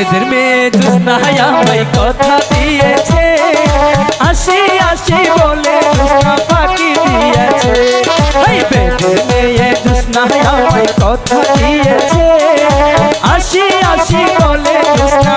বেদের মেয়ে জুসনায় আমায় কথা দিয়েছে। আসি আসি বলে জুসনা ফাঁকি দিয়েছে। এই বেদের মেয়ে জুসনায় আমায় কথা দিয়েছে। আসি আসি বলে জুসনা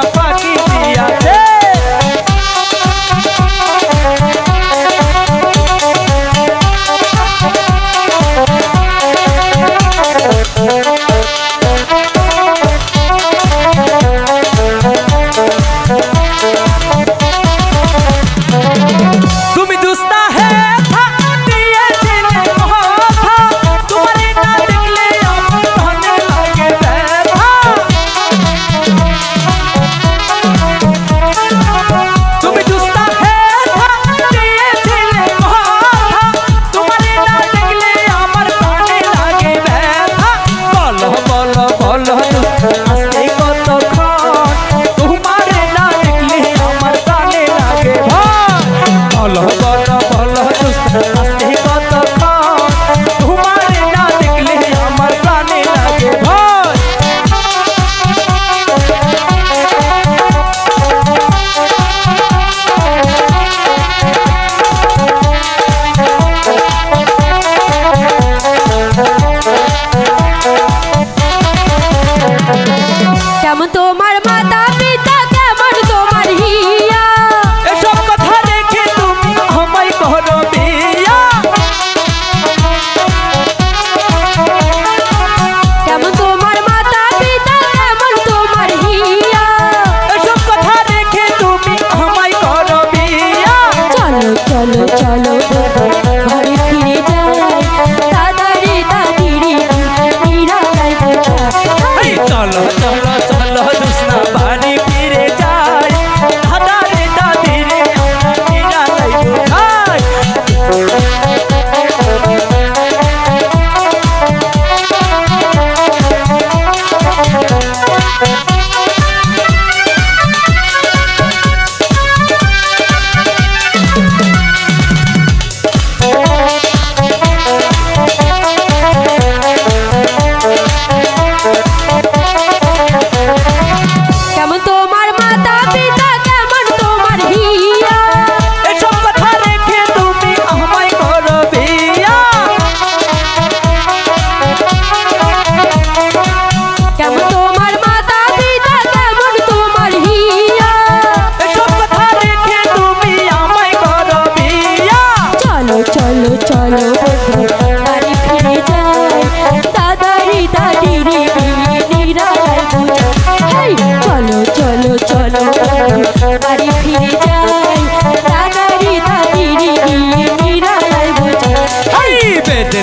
তোমার মাতা পিতা কেমন তোমার হিয়া? এসব কথা দেখে তুমি আমায় করো বিয়া কেমন তোমার মাতা পিতা কেমন তোমার হিয়া? এসব কথা দেখে তুমি আমায় করো বিয়া চলো চলো চলো কেমন